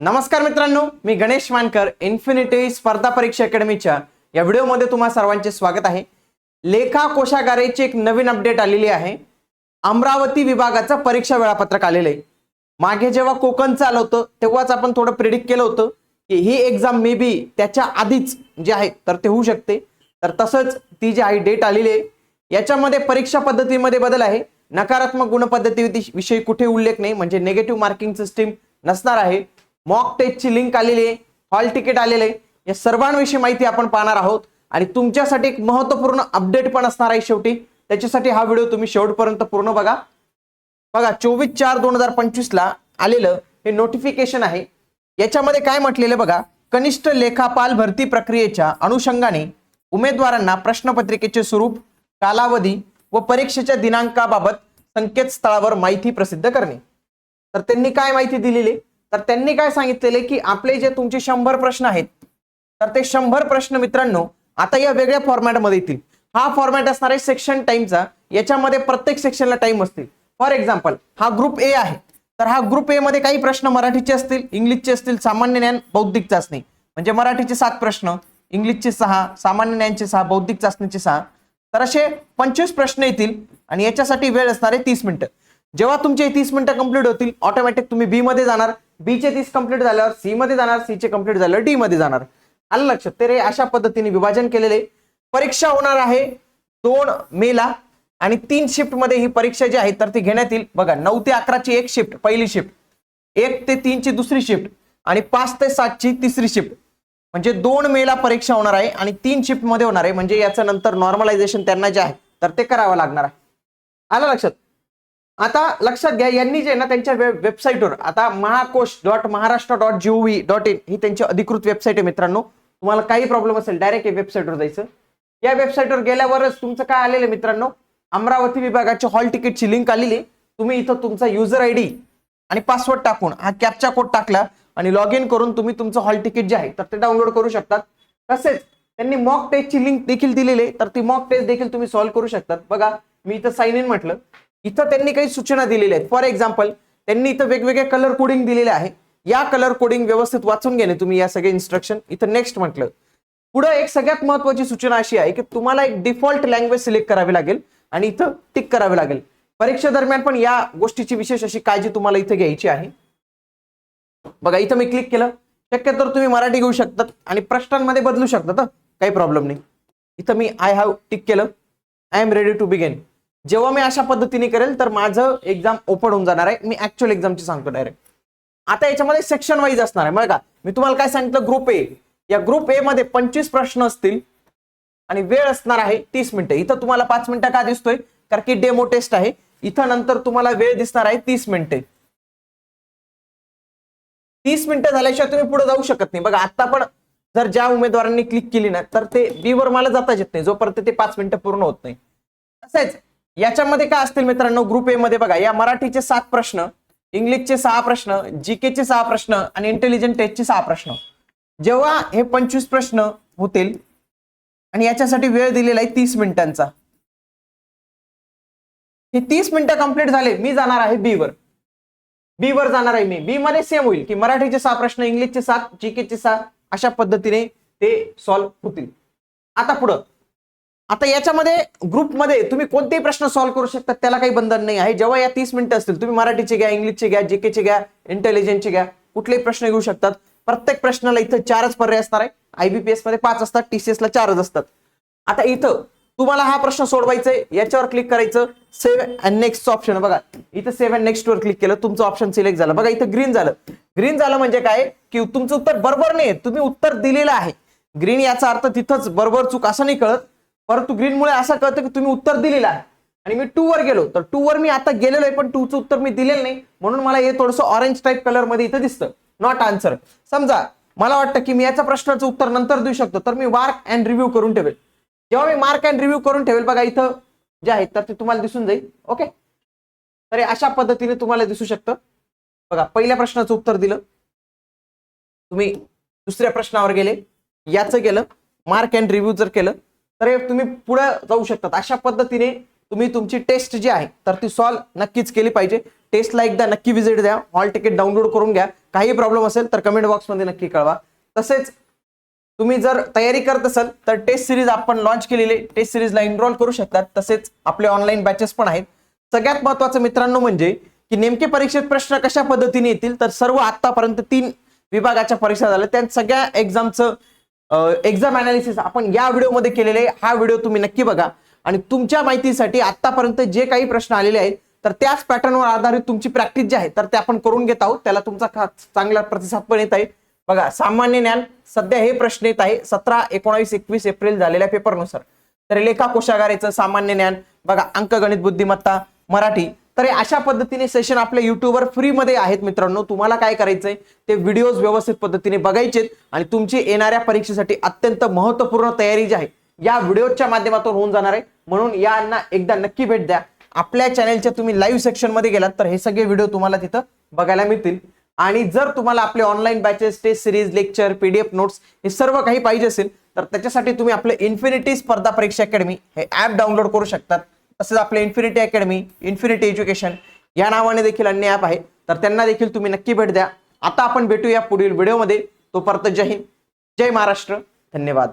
नमस्कार मित्रांनो मी गणेश मानकर इन्फिनिटी स्पर्धा परीक्षा अकॅडमीच्या या व्हिडिओमध्ये तुम्हा सर्वांचे स्वागत आहे. लेखा कोशागारेची एक नवीन अपडेट आलेली आहे. अमरावती विभागाचं परीक्षा वेळापत्रक आलेलं आहे. मागे जेव्हा कोकणचं आलं होतं तेव्हाच आपण थोडं प्रिडिक्ट केलं होतं की ही एक्झाम मे बी त्याच्या आधीच जे आहे तर ते होऊ शकते. तर तसंच ती जी आहे डेट आलेली आहे. याच्यामध्ये परीक्षा पद्धतीमध्ये बदल आहे. नकारात्मक गुणपद्धती विषयी कुठे उल्लेख नाही म्हणजे निगेटिव्ह मार्किंग सिस्टीम नसणार आहे. मॉक टेस्टची लिंक आलेली आहे हॉल तिकीट आलेले आहे. या सर्वांविषयी माहिती आपण पाहणार आहोत. आणि तुमच्यासाठी एक महत्त्वपूर्ण अपडेट पण असणार आहे शेवटी. त्याच्यासाठी हा व्हिडिओ तुम्ही शेवटपर्यंत पूर्ण बघा. बघा चोवीस चार दोन हजार पंचवीसला आलेलं हे नोटिफिकेशन आहे. याच्यामध्ये काय म्हटलेलं बघा कनिष्ठ लेखापाल भरती प्रक्रियेच्या अनुषंगाने उमेदवारांना प्रश्नपत्रिकेचे स्वरूप कालावधी व परीक्षेच्या दिनांकाबाबत संकेतस्थळावर माहिती प्रसिद्ध करणे. तर त्यांनी काय माहिती दिलेली तर त्यांनी काय सांगितलेले की आपले जे तुमचे शंभर प्रश्न आहेत तर ते शंभर प्रश्न मित्रांनो आता या वेगळ्या फॉर्मॅटमध्ये येतील. हा फॉर्मॅट असणार आहे सेक्शन टाइमचा याच्यामध्ये प्रत्येक सेक्शनला टाइम असतील. फॉर एक्झाम्पल हा ग्रुप ए आहे. तर हा ग्रुप ए मध्ये काही प्रश्न मराठीचे असतील इंग्लिशचे असतील सामान्य ज्ञान बौद्धिक चाचणी म्हणजे मराठीचे सात प्रश्न इंग्लिशचे सहा सामान्य ज्ञानचे सहा बौद्धिक चाचणीचे सहा. तर असे पंचवीस प्रश्न येतील आणि याच्यासाठी वेळ असणार आहे तीस मिनिटं. जेव्हा तुमचे तीस मिनिटं कंप्लीट होतील ऑटोमॅटिक तुम्ही बी मध्ये जाणार. बीचे तीस कंप्लीट झाल्यावर सी मध्ये जाणार सी चे कंप्लीट झाल्यावर डी मध्ये जाणार. आलं लक्षात? ते रे अशा पद्धतीने विभाजन केलेले परीक्षा होणार आहे दोन मेला आणि तीन शिफ्टमध्ये ही परीक्षा जी आहे तर ती घेण्यात येईल. बघा नऊ ते अकराची एक शिफ्ट पहिली शिफ्ट एक ते तीनची दुसरी शिफ्ट आणि पाच ते सातची तिसरी शिफ्ट म्हणजे दोन मेला परीक्षा होणार आहे आणि तीन शिफ्टमध्ये होणार आहे. म्हणजे याचं नंतर नॉर्मलायझेशन त्यांना जे आहे तर ते करावं लागणार आहे. आलं लक्षात? आता लक्षात घ्या यांनी जे ना त्यांच्या वेब वेबसाईटवर आता Mahakosh dot Maharashtra dot gov dot in ही त्यांची अधिकृत वेबसाईट आहे मित्रांनो. तुम्हाला काही प्रॉब्लेम असेल डायरेक्ट या वेबसाईटवर जायचं. या वेबसाईटवर गेल्यावरच तुमचं काय आलेलं आहे मित्रांनो? अमरावती विभागाच्या हॉल तिकीटची लिंक आलेली तुम्ही इथं तुमचा युजर आय डी आणि पासवर्ड टाकून हा कॅपचा कोड टाकला आणि लॉग इन करून तुम्ही तुमचं हॉल तिकीट जे आहे तर ते डाउनलोड करू शकतात. तसेच त्यांनी मॉक टेस्टची लिंक देखील दिलेली आहे. तर ती मॉक टेस्ट देखील तुम्ही सॉल्व्ह करू शकतात. बघा मी इथं साईन इन म्हटलं. इथं त्यांनी काही सूचना दिलेल्या आहेत. फॉर एक्झाम्पल त्यांनी इथं वेगवेगळे कलर कोडिंग दिलेले आहे. या कलर कोडिंग व्यवस्थित वाचून घेणे तुम्ही या सगळे इन्स्ट्रक्शन इथं नेक्स्ट म्हटलं. पुढे एक सगळ्यात महत्वाची सूचना अशी आहे की तुम्हाला एक डिफॉल्ट लँग्वेज सिलेक्ट करावी लागेल आणि इथं टिक करावे लागेल. परीक्षा दरम्यान पण या गोष्टीची विशेष अशी काळजी तुम्हाला इथं घ्यायची आहे. बघा इथं मी क्लिक केलं. शक्यतो तुम्ही मराठी घेऊ शकतात आणि प्रश्नांमध्ये बदलू शकतात काही प्रॉब्लेम नाही. इथं मी आय हॅव टिक केलं. I am ready to begin जेव्हा मी अशा पद्धतीने करेल तर माझं एक्झाम ओपन होऊन जाणार आहे. मी ऍक्च्युअल एक्झामची सांगतो डायरेक्ट आता याच्यामध्ये सेक्शन वाईज असणार आहे. का? मी तुम्हाला काय सांगितलं? ग्रुप ए या ग्रुप ए मध्ये पंचवीस प्रश्न असतील आणि वेळ असणार आहे तीस मिनिटं. इथं तुम्हाला पाच मिनिटं का दिसतोय? कारण की डेमो टेस्ट आहे. इथं नंतर तुम्हाला वेळ दिसणार आहे तीस मिनिटे. तीस मिनिटं झाल्याशिवाय तुम्ही पुढे जाऊ शकत नाही. बघा आता पण जर ज्या उमेदवारांनी क्लिक केली ना तर ते बी वर मला जाताच येत नाही. जोपर्यंत ते पाच मिनिटं पूर्ण होत नाही. तसेच याच्यामध्ये काय असतील मित्रांनो? ग्रुप ए मध्ये बघा या मराठीचे सात प्रश्न इंग्लिशचे सहा प्रश्न जीकेचे सहा प्रश्न आणि इंटेलिजंट टेस्टचे सहा प्रश्न. जेव्हा हे पंचवीस प्रश्न होतील आणि याच्यासाठी वेळ दिलेला आहे तीस मिनिटांचा. हे तीस मिनिटं कंप्लीट झाले मी जाणार आहे बी वर. बी वर जाणार आहे मी. बी मध्ये सेम होईल की मराठीचे सहा प्रश्न इंग्लिशचे सात जीकेचे सहा अशा पद्धतीने ते सॉल्व्ह होतील. आता पुढं. आता याच्यामध्ये ग्रुपमध्ये तुम्ही कोणतेही प्रश्न सॉल्व्ह करू शकता त्याला काही बंधन नाही आहे. जेव्हा या तीस मिनिटं असतील तुम्ही मराठीचे घ्या इंग्लिशचे घ्या जीकेचे घ्या इंटेलिजन्सचे घ्या कुठलेही प्रश्न घेऊ शकतात. प्रत्येक प्रश्नाला इथं चारच पर्याय असणार आहे. आयबीपीएसमध्ये पाच असतात टीसीएस ला चारच असतात. आता इथं तुम्हाला हा प्रश्न सोडवायचा आहे याच्यावर क्लिक करायचं. सेव्ह अँड नेक्स्ट ऑप्शन बघा इथं सेव्ह अँड नेक्स्ट वर क्लिक केलं तुमचं ऑप्शन सिलेक्ट झालं. बघा इथं ग्रीन झालं. ग्रीन झालं म्हणजे काय? की तुमचं उत्तर बरोबर नाही तुम्ही उत्तर दिलेलं आहे. ग्रीन याचा अर्थ तिथंच बरोबर चूक असं नाही कळत. परंतु ग्रीन मुळे असं कळतं की तुम्ही उत्तर दिलेलं आहे. आणि मी टू वर गेलो तर टू वर मी आता गेलेलो आहे पण टूचं उत्तर मी दिलेलं नाही. म्हणून मला हे थोडंसं ऑरेंज टाईप कलरमध्ये इथं दिसतं. नॉट आन्सर समजा मला वाटतं की मी याच्या प्रश्नाचं उत्तर नंतर देऊ शकतो तर मी मार्क अँड रिव्ह्यू करून ठेवेल. जेव्हा मी मार्क अँड रिव्ह्यू करून ठेवेल बघा इथं जे आहेत तर ते तुम्हाला दिसून जाईल. ओके तर अशा पद्धतीने तुम्हाला दिसू शकतं. बघा पहिल्या प्रश्नाचं उत्तर दिलं. तुम्ही दुसऱ्या प्रश्नावर गेले. याचं केलं. मार्क अँड रिव्ह्यू जर केलं तर हे तुम्ही पुढे जाऊ शकतात. अशा पद्धतीने तुम्ही तुमची टेस्ट जी आहे तर ती सॉल्व्ह नक्कीच केली पाहिजे. टेस्टला एकदा नक्की व्हिजिट द्या. हॉल तिकीट डाउनलोड करून घ्या. काही प्रॉब्लेम असेल तर कमेंट बॉक्समध्ये नक्की कळवा. तसेच तुम्ही जर तयारी करत असाल तर टेस्ट सिरीज आपण लॉन्च केलेली टेस्ट सिरीजला एनरोल करू शकतात. तसेच आपले ऑनलाईन बॅचेस पण आहेत. सगळ्यात महत्वाचं मित्रांनो म्हणजे की नेमके परीक्षेत प्रश्न कशा पद्धतीने येतील तर सर्व आतापर्यंत तीन विभागाच्या परीक्षा झाल्या. त्या सगळ्या एक्झामचं एक्झाम अनालिसिस आपण या व्हिडिओमध्ये केलेले आहे. हा व्हिडिओ तुम्ही नक्की बघा. आणि तुमच्या माहितीसाठी आतापर्यंत जे काही प्रश्न आलेले आहेत तर त्याच पॅटर्नवर आधारित तुमची प्रॅक्टिस जी आहे तर ते आपण करून घेत आहोत. त्याला तुमचा चांगला प्रतिसाद पण येत आहे. बघा सामान्य ज्ञान सध्या हे प्रश्न येत आहे. सतरा एकोणावीस एकवीस एप्रिल झालेल्या पेपरनुसार तर लेखा कोशागारेचं सामान्य ज्ञान बघा अंकगणित बुद्धिमत्ता मराठी. तर अशा पद्धतीने सेशन आपल्या युट्यूबवर फ्रीमध्ये आहेत मित्रांनो. तुम्हाला काय करायचंय? ते व्हिडिओज व्यवस्थित पद्धतीने बघायचेत आणि तुमची येणाऱ्या परीक्षेसाठी अत्यंत महत्त्वपूर्ण तयारी जी आहे या व्हिडिओच्या माध्यमातून होऊन जाणार आहे. म्हणून यांना एकदा नक्की भेट द्या. आपल्या चॅनलच्या तुम्ही लाईव्ह सेक्शनमध्ये गेलात तर हे सगळे व्हिडिओ तुम्हाला तिथं बघायला मिळतील. आणि जर तुम्हाला आपले online batches test series lecture PDF notes हे सर्व काही पाहिजे असेल तर त्याच्यासाठी तुम्ही आपलं इन्फिनिटी स्पर्धा परीक्षा अकॅडमी हे ऍप डाउनलोड करू शकतात. तसेच आपले इन्फिनिटी अकॅडमी इन्फिनिटी एज्युकेशन या नावाने देखील अन्य ॲप आहे. तर त्यांना देखील तुम्ही नक्की भेट द्या. आता आपण भेटूया पुढील व्हिडिओमध्ये तोपर्यंत जय हिंद. जय महाराष्ट्र. धन्यवाद.